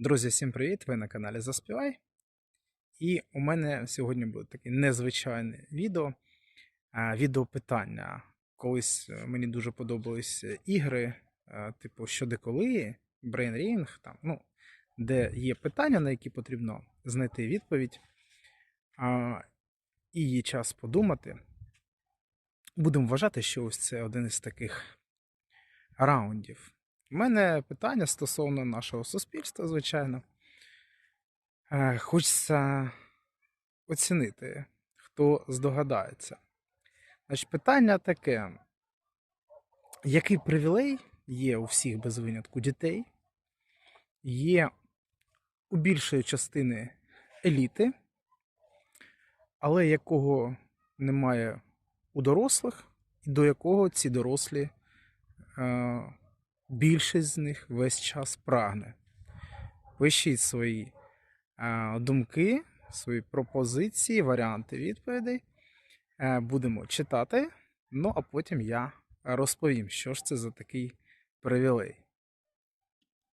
Друзі, всім привіт! Ви на каналі Заспівай. І у мене сьогодні буде таке незвичайне відео. Відео питання. Колись е, мені дуже подобались е, ігри, е, типу що де коли, Brain Ring, там, ну, де є питання, на які потрібно знайти відповідь. І є час подумати. Будемо вважати, що ось це один із таких раундів. У мене питання стосовно нашого суспільства, звичайно. Е, Хочеться оцінити, хто здогадається. Значить, питання таке: який привілей є у всіх без винятку дітей, є у більшої частини еліти, але якого немає у дорослих, і до якого ці дорослі е, більшість з них весь час прагне. Пишіть свої е, думки, свої пропозиції, варіанти відповідей. Е, Будемо читати. Ну а потім я розповім, що ж це за такий привілей.